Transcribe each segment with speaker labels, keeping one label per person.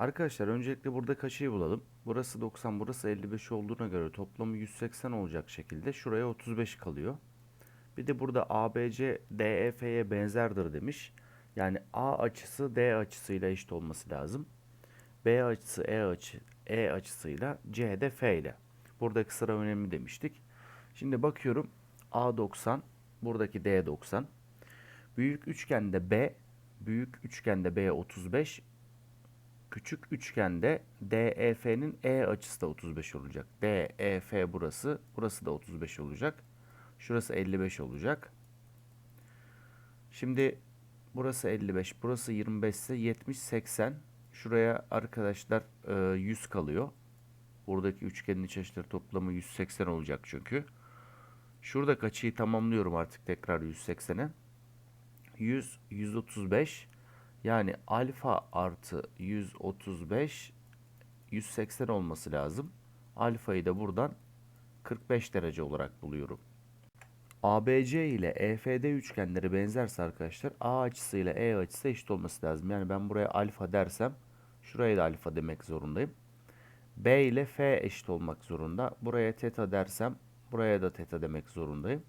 Speaker 1: Arkadaşlar öncelikle burada kaçıyı bulalım. Burası 90, burası 55 olduğuna göre toplamı 180 olacak şekilde şuraya 35 kalıyor. Bir de burada ABC DEF'ye benzerdir demiş. Yani A açısı D açısıyla eşit olması lazım. B açısı E açı E açısıyla C de F ile. Buradaki sıra önemli demiştik. Şimdi bakıyorum A 90, buradaki D 90. Büyük üçgende B, büyük üçgende B 35, küçük üçgende DEF'nin E açısı da 35 olacak. DEF burası, burası da 35 olacak. Şurası 55 olacak. Şimdi burası 55, burası 25 ise 70, 80. Şuraya arkadaşlar e, 100 kalıyor. Buradaki üçgenin iç açıları toplamı 180 olacak çünkü. Şurada açıyı tamamlıyorum artık tekrar 180'e. 100, 135 yani alfa artı 135 180 olması lazım. Alfayı da buradan 45 derece olarak buluyorum. ABC ile EFD üçgenleri benzerse arkadaşlar A açısı ile E açısı eşit olması lazım. Yani ben buraya alfa dersem şuraya da alfa demek zorundayım. B ile F eşit olmak zorunda. Buraya teta dersem buraya da teta demek zorundayım.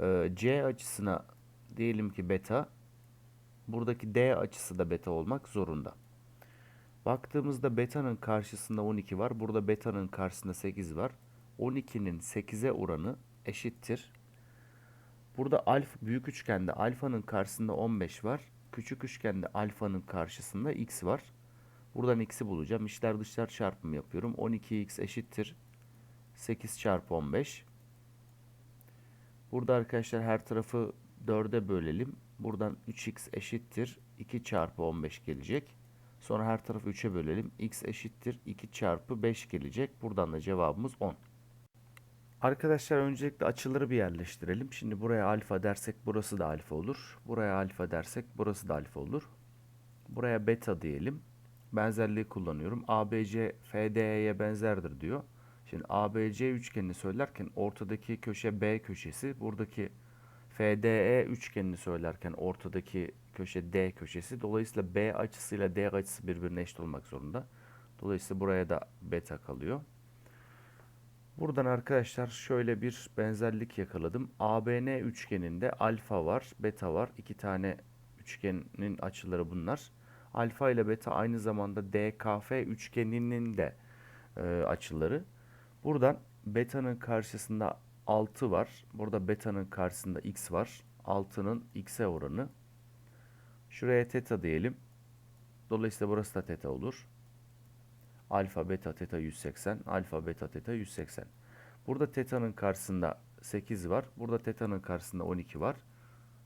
Speaker 1: Ee, C açısına diyelim ki beta. Buradaki D açısı da beta olmak zorunda. Baktığımızda beta'nın karşısında 12 var. Burada beta'nın karşısında 8 var. 12'nin 8'e oranı eşittir. Burada alfa büyük üçgende alfanın karşısında 15 var. Küçük üçgende alfanın karşısında x var. Buradan x'i bulacağım. İçler dışlar çarpımı yapıyorum. 12x eşittir 8 çarpı 15. Burada arkadaşlar her tarafı 4'e bölelim. Buradan 3x eşittir 2 çarpı 15 gelecek. Sonra her tarafı 3'e bölelim. x eşittir 2 çarpı 5 gelecek. Buradan da cevabımız 10. Arkadaşlar öncelikle açıları bir yerleştirelim. Şimdi buraya alfa dersek burası da alfa olur. Buraya alfa dersek burası da alfa olur. Buraya beta diyelim. Benzerliği kullanıyorum. ABC FDE'ye benzerdir diyor. Şimdi ABC üçgenini söylerken ortadaki köşe B köşesi, buradaki FDE üçgenini söylerken ortadaki köşe D köşesi. Dolayısıyla B açısıyla D açısı birbirine eşit olmak zorunda. Dolayısıyla buraya da beta kalıyor. Buradan arkadaşlar şöyle bir benzerlik yakaladım. ABN üçgeninde alfa var, beta var. İki tane üçgenin açıları bunlar. Alfa ile beta aynı zamanda DKF üçgeninin de e, açıları. Buradan beta'nın karşısında 6 var. Burada beta'nın karşısında x var. 6'nın x'e oranı. Şuraya teta diyelim. Dolayısıyla burası da teta olur. Alfa, beta, teta 180. Alfa, beta, teta 180. Burada teta'nın karşısında 8 var. Burada teta'nın karşısında 12 var.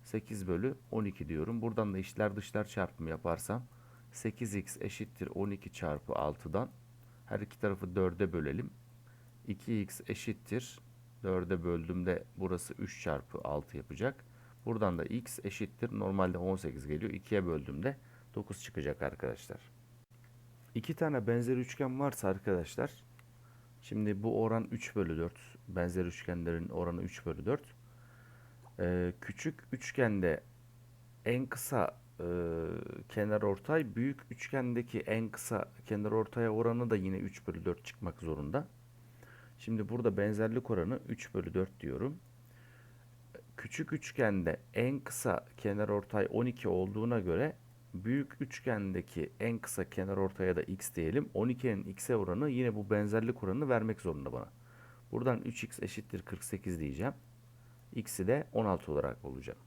Speaker 1: 8 bölü 12 diyorum. Buradan da içler dışlar çarpımı yaparsam 8x eşittir 12 çarpı 6'dan. Her iki tarafı 4'e bölelim. 2x eşittir. 4'e böldüğümde burası 3 çarpı 6 yapacak. Buradan da x eşittir. Normalde 18 geliyor. 2'ye böldüğümde 9 çıkacak arkadaşlar. İki tane benzer üçgen varsa arkadaşlar. Şimdi bu oran 3 bölü 4. Benzer üçgenlerin oranı 3 bölü 4. Ee, küçük üçgende en kısa e, kenar ortay büyük üçgendeki en kısa kenar ortaya oranı da yine 3 bölü 4 çıkmak zorunda. Şimdi burada benzerlik oranı 3 bölü 4 diyorum. Küçük üçgende en kısa kenar ortay 12 olduğuna göre büyük üçgendeki en kısa kenar ortaya da x diyelim. 12'nin x'e oranı yine bu benzerlik oranını vermek zorunda bana. Buradan 3x eşittir 48 diyeceğim. x'i de 16 olarak bulacağım.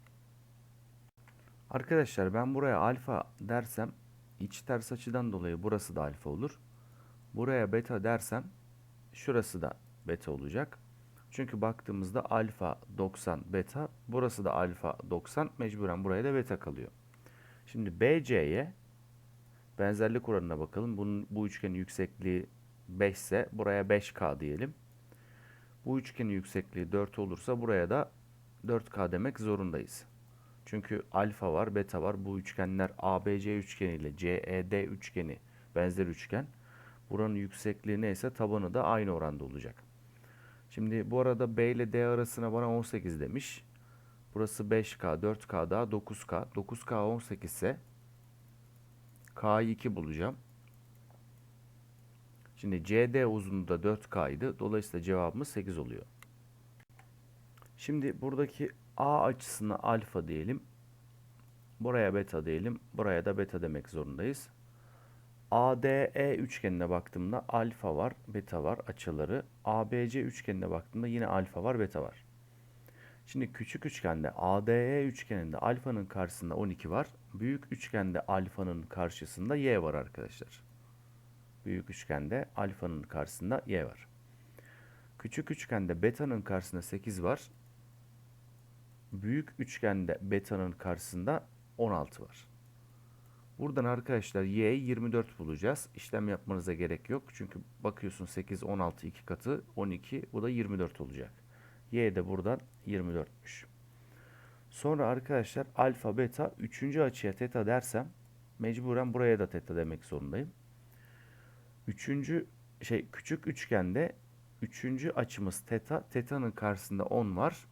Speaker 1: Arkadaşlar ben buraya alfa dersem iç ters açıdan dolayı burası da alfa olur. Buraya beta dersem şurası da beta olacak. Çünkü baktığımızda alfa 90 beta burası da alfa 90 mecburen buraya da beta kalıyor. Şimdi BC'ye benzerlik oranına bakalım. Bunun, bu üçgenin yüksekliği 5 ise buraya 5K diyelim. Bu üçgenin yüksekliği 4 olursa buraya da 4K demek zorundayız. Çünkü alfa var, beta var. Bu üçgenler ABC üçgeni ile CED üçgeni benzer üçgen. Buranın yüksekliği neyse tabanı da aynı oranda olacak. Şimdi bu arada B ile D arasına bana 18 demiş. Burası 5K, 4K daha 9K. 9K 18 ise K'yı 2 bulacağım. Şimdi CD uzunluğu da 4K idi. Dolayısıyla cevabımız 8 oluyor. Şimdi buradaki A açısına alfa diyelim. Buraya beta diyelim. Buraya da beta demek zorundayız. ADE üçgenine baktığımda alfa var, beta var açıları. ABC üçgenine baktığımda yine alfa var, beta var. Şimdi küçük üçgende ADE üçgeninde alfanın karşısında 12 var. Büyük üçgende alfanın karşısında y var arkadaşlar. Büyük üçgende alfanın karşısında y var. Küçük üçgende beta'nın karşısında 8 var. Büyük üçgende beta'nın karşısında 16 var. Buradan arkadaşlar y'yi 24 bulacağız. İşlem yapmanıza gerek yok. Çünkü bakıyorsun 8, 16 iki katı 12 bu da 24 olacak. Y de buradan 24'müş. Sonra arkadaşlar alfa beta 3. açıya teta dersem mecburen buraya da teta demek zorundayım. 3. şey küçük üçgende 3. açımız teta. Teta'nın karşısında 10 var.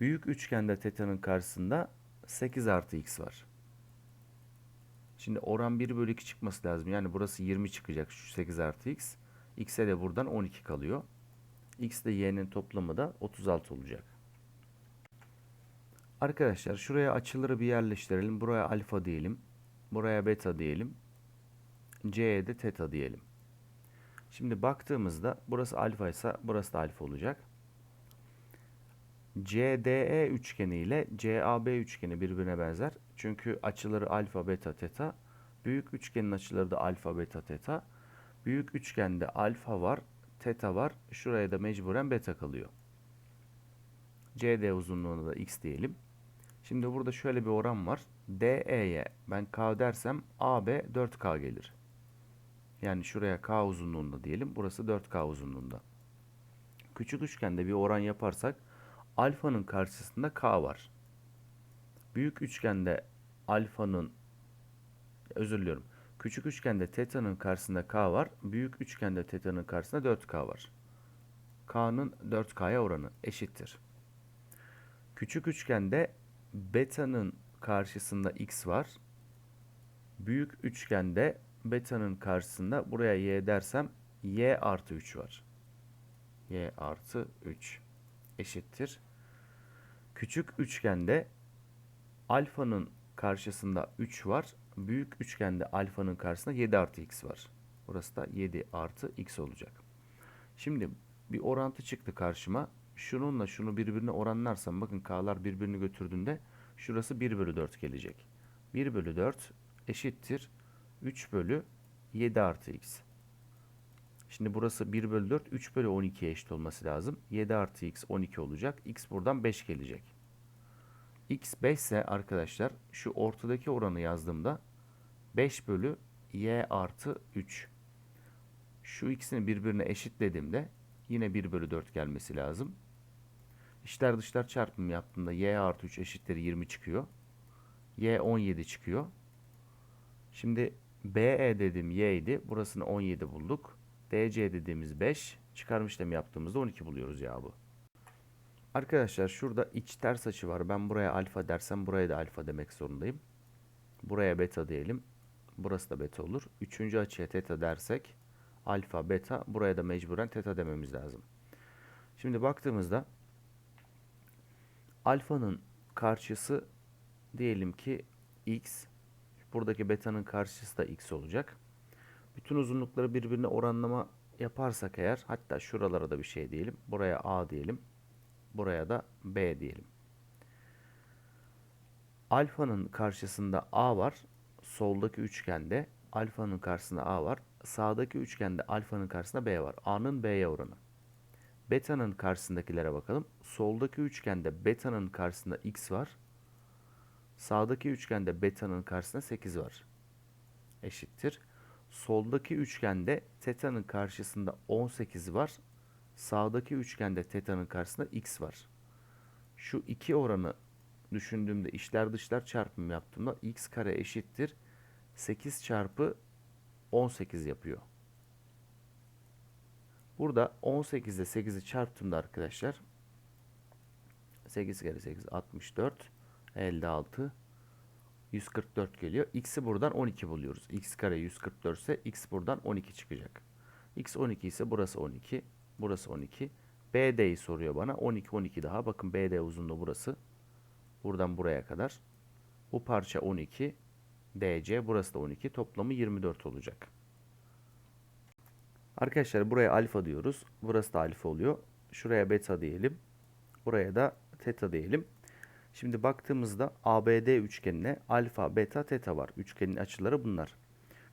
Speaker 1: Büyük üçgende teta'nın karşısında 8 artı x var. Şimdi oran 1 bölü 2 çıkması lazım. Yani burası 20 çıkacak şu 8 artı x. x'e de buradan 12 kalıyor. x ile y'nin toplamı da 36 olacak. Arkadaşlar şuraya açıları bir yerleştirelim. Buraya alfa diyelim. Buraya beta diyelim. c'ye de teta diyelim. Şimdi baktığımızda burası alfa ise burası da alfa olacak. CDE üçgeni ile CAB üçgeni birbirine benzer. Çünkü açıları alfa, beta, teta. Büyük üçgenin açıları da alfa, beta, teta. Büyük üçgende alfa var, teta var. Şuraya da mecburen beta kalıyor. CD uzunluğuna da x diyelim. Şimdi burada şöyle bir oran var. DE'ye ben k dersem AB 4k gelir. Yani şuraya k uzunluğunda diyelim. Burası 4k uzunluğunda. Küçük üçgende bir oran yaparsak alfanın karşısında k var. Büyük üçgende alfanın özür diliyorum. Küçük üçgende teta'nın karşısında k var. Büyük üçgende teta'nın karşısında 4k var. k'nın 4k'ya oranı eşittir. Küçük üçgende beta'nın karşısında x var. Büyük üçgende beta'nın karşısında buraya y dersem y artı 3 var. y artı 3 eşittir. Küçük üçgende alfanın karşısında 3 var. Büyük üçgende alfanın karşısında 7 artı x var. Burası da 7 artı x olacak. Şimdi bir orantı çıktı karşıma. Şununla şunu birbirine oranlarsam bakın k'lar birbirini götürdüğünde şurası 1 bölü 4 gelecek. 1 bölü 4 eşittir 3 bölü 7 artı x. Şimdi burası 1 bölü 4 3 bölü 12'ye eşit olması lazım. 7 artı x 12 olacak. x buradan 5 gelecek. x 5 ise arkadaşlar şu ortadaki oranı yazdığımda 5 bölü y artı 3. Şu ikisini birbirine eşitlediğimde yine 1 bölü 4 gelmesi lazım. İçler dışlar çarpımı yaptığımda y artı 3 eşittir 20 çıkıyor. y 17 çıkıyor. Şimdi BE dediğim y. Burasını 17 bulduk. DC dediğimiz 5. Çıkarım işlemi yaptığımızda 12 buluyoruz bu. Arkadaşlar şurada iç ters açı var. Ben buraya alfa dersem buraya da alfa demek zorundayım. Buraya beta diyelim. Burası da beta olur. Üçüncü açıya teta dersek alfa beta buraya da mecburen teta dememiz lazım. Şimdi baktığımızda alfanın karşısı diyelim ki x. Buradaki beta'nın karşısı da x olacak. Bütün uzunlukları birbirine oranlama yaparsak eğer hatta şuralara da bir şey diyelim. Buraya a diyelim. Buraya da b diyelim. Alfanın karşısında a var. Soldaki üçgende alfanın karşısında a var. Sağdaki üçgende alfanın karşısında b var. a'nın b'ye oranı. Beta'nın karşısındakilere bakalım. Soldaki üçgende beta'nın karşısında x var. Sağdaki üçgende beta'nın karşısında 8 var. Eşittir. Soldaki üçgende teta'nın karşısında 18 var. Sağdaki üçgende teta'nın karşısında x var. Şu iki oranı düşündüğümde içler dışlar çarpımı yaptığımda x kare eşittir 8 çarpı 18 yapıyor. Burada 18 ile 8'i çarptığımda arkadaşlar 8 kere 8 64 56 144 geliyor. X'i buradan 12 buluyoruz. X kare 144 ise X buradan 12 çıkacak. X 12 ise burası 12. Burası 12. BD'yi soruyor bana. 12 12 daha. Bakın BD uzunluğu burası. Buradan buraya kadar. Bu parça 12. DC burası da 12. Toplamı 24 olacak. Arkadaşlar buraya alfa diyoruz. Burası da alfa oluyor. Şuraya beta diyelim. Buraya da teta diyelim. Şimdi baktığımızda ABD üçgenine alfa, beta, teta var. Üçgenin açıları bunlar.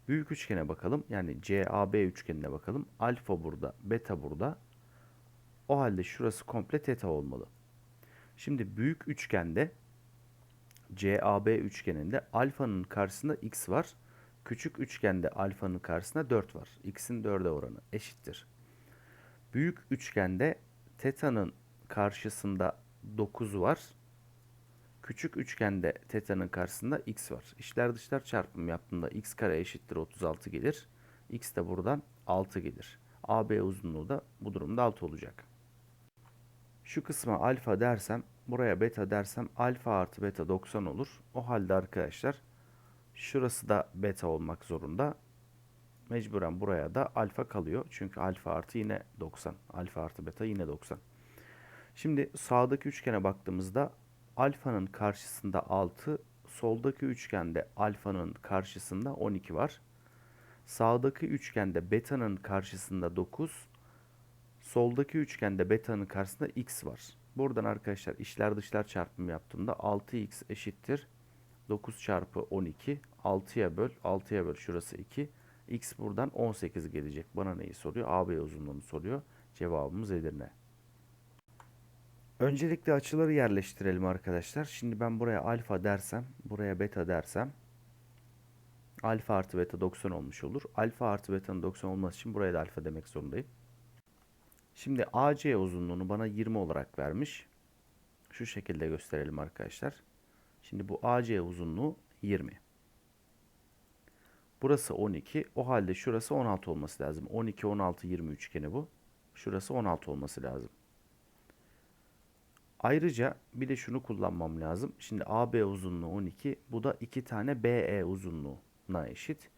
Speaker 1: Büyük üçgene bakalım. Yani CAB üçgenine bakalım. Alfa burada, beta burada. O halde şurası komple teta olmalı. Şimdi büyük üçgende CAB üçgeninde alfanın karşısında x var. Küçük üçgende alfanın karşısında 4 var. X'in 4'e oranı eşittir. Büyük üçgende teta'nın karşısında 9 var. Küçük üçgende teta'nın karşısında x var. İşler dışlar çarpımı yaptığında x kare eşittir 36 gelir. x de buradan 6 gelir. AB uzunluğu da bu durumda 6 olacak. Şu kısma alfa dersem, buraya beta dersem alfa artı beta 90 olur. O halde arkadaşlar şurası da beta olmak zorunda. Mecburen buraya da alfa kalıyor. Çünkü alfa artı yine 90. Alfa artı beta yine 90. Şimdi sağdaki üçgene baktığımızda alfanın karşısında 6, soldaki üçgende alfanın karşısında 12 var. Sağdaki üçgende beta'nın karşısında 9, soldaki üçgende beta'nın karşısında x var. Buradan arkadaşlar işler dışlar çarpımı yaptığımda 6x eşittir 9 çarpı 12 6'ya böl 6'ya böl şurası 2 x buradan 18 gelecek. Bana neyi soruyor? AB uzunluğunu soruyor. Cevabımız Edirne. Öncelikle açıları yerleştirelim arkadaşlar. Şimdi ben buraya alfa dersem, buraya beta dersem alfa artı beta 90 olmuş olur. Alfa artı beta'nın 90 olması için buraya da alfa demek zorundayım. Şimdi AC uzunluğunu bana 20 olarak vermiş. Şu şekilde gösterelim arkadaşlar. Şimdi bu AC uzunluğu 20. Burası 12. O halde şurası 16 olması lazım. 12, 16, 20 üçgeni bu. Şurası 16 olması lazım. Ayrıca bir de şunu kullanmam lazım. Şimdi AB uzunluğu 12. Bu da 2 tane BE uzunluğuna eşit.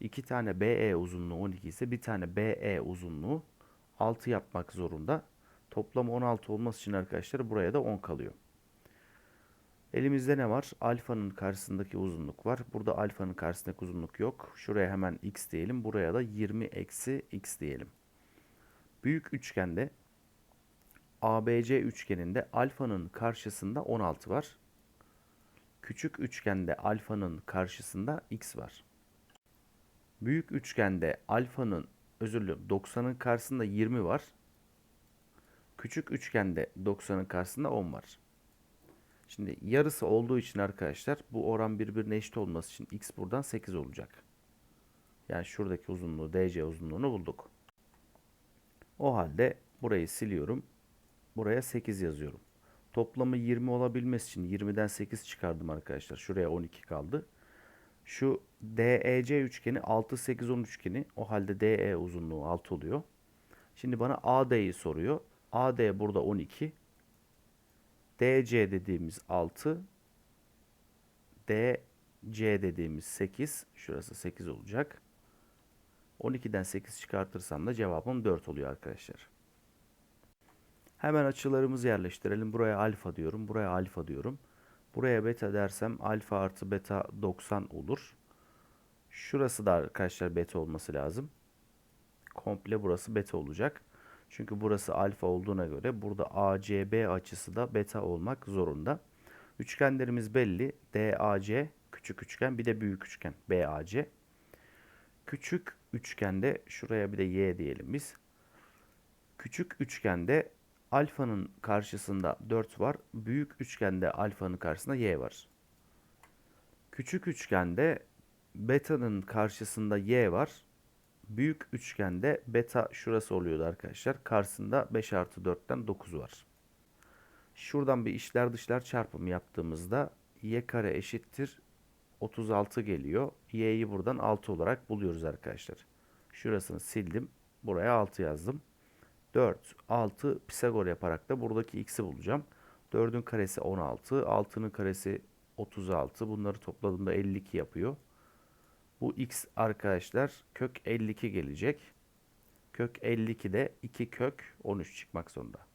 Speaker 1: 2 tane BE uzunluğu 12 ise bir tane BE uzunluğu 6 yapmak zorunda. Toplam 16 olması için arkadaşlar buraya da 10 kalıyor. Elimizde ne var? Alfanın karşısındaki uzunluk var. Burada alfanın karşısındaki uzunluk yok. Şuraya hemen x diyelim. Buraya da 20 eksi x diyelim. Büyük üçgende ABC üçgeninde alfanın karşısında 16 var. Küçük üçgende alfanın karşısında x var. Büyük üçgende alfanın özür dilerim 90'ın karşısında 20 var. Küçük üçgende 90'ın karşısında 10 var. Şimdi yarısı olduğu için arkadaşlar bu oran birbirine eşit olması için x buradan 8 olacak. Yani şuradaki uzunluğu DC uzunluğunu bulduk. O halde burayı siliyorum. Buraya 8 yazıyorum. Toplamı 20 olabilmesi için 20'den 8 çıkardım arkadaşlar. Şuraya 12 kaldı. Şu DEC üçgeni 6 8 10 üçgeni. O halde DE uzunluğu 6 oluyor. Şimdi bana AD'yi soruyor. AD burada 12. DC dediğimiz 6. DC dediğimiz 8. Şurası 8 olacak. 12'den 8 çıkartırsam da cevabım 4 oluyor arkadaşlar. Hemen açılarımızı yerleştirelim. Buraya alfa diyorum. Buraya alfa diyorum. Buraya beta dersem alfa artı beta 90 olur. Şurası da arkadaşlar beta olması lazım. Komple burası beta olacak. Çünkü burası alfa olduğuna göre burada ACB açısı da beta olmak zorunda. Üçgenlerimiz belli. DAC küçük üçgen bir de büyük üçgen BAC. Küçük üçgende şuraya bir de Y diyelim biz. Küçük üçgende alfanın karşısında 4 var. Büyük üçgende alfanın karşısında Y var. Küçük üçgende beta'nın karşısında Y var. Büyük üçgende beta şurası oluyordu arkadaşlar. Karşısında 5 artı 4'ten 9 var. Şuradan bir işler dışlar çarpımı yaptığımızda y kare eşittir 36 geliyor. y'yi buradan 6 olarak buluyoruz arkadaşlar. Şurasını sildim. Buraya 6 yazdım. 4, 6 Pisagor yaparak da buradaki x'i bulacağım. 4'ün karesi 16, 6'nın karesi 36. Bunları topladığımda 52 yapıyor. Bu x arkadaşlar kök 52 gelecek. Kök 52 de 2 kök 13 çıkmak zorunda.